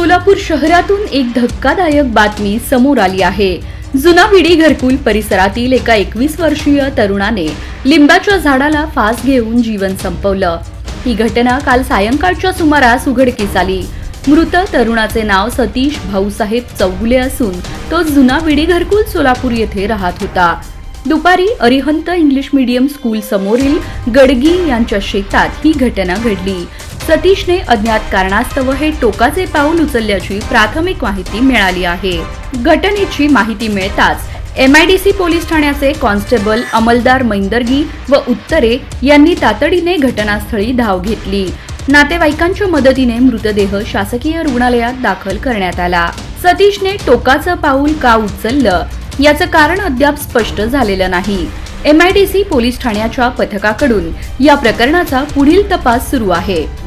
सोलापूर शहरातून एक धक्कादायक बातमी समोर आली आहे. जुना विडी घरकुल परिसरातील एका एकवीस वर्षीय तरुणाने लिंबाच्या झाडाला फास घेऊन जीवन संपवलं. ही घटना काल सायंकाळच्या सुमारास उघडकीस आली. मृत तरुणाचे नाव सतीश भाऊसाहेब चौगुले असून तो जुना विडी घरकुल सोलापूर येथे राहत होता. दुपारी अरिहंत इंग्लिश मीडियम स्कूल समोरील गडगी यांच्या शेतात ही घटना घडली. सतीशने अज्ञात कारणास्तव हे टोकाचे पाऊल उचलल्याची प्राथमिक माहिती मिळाली आहे. घटनेची माहिती मिळताच एमआयडीसी पोलीस ठाण्याचे कॉन्स्टेबल अमलदार मैंदर्गी व उत्तरे यांनी तातडीने घटनास्थळी धाव घेतली. नातेवाईकांच्या मदतीने मृतदेह शासकीय रुग्णालयात दाखल करण्यात आला. सतीशने टोकाचं पाऊल का उचललं? याचं कारण अद्याप स्पष्ट झालेलं नाही. एमआयडीसी पोलीस ठाण्याच्या पथकाकडून या प्रकरणाचा पुढील तपास सुरू आहे.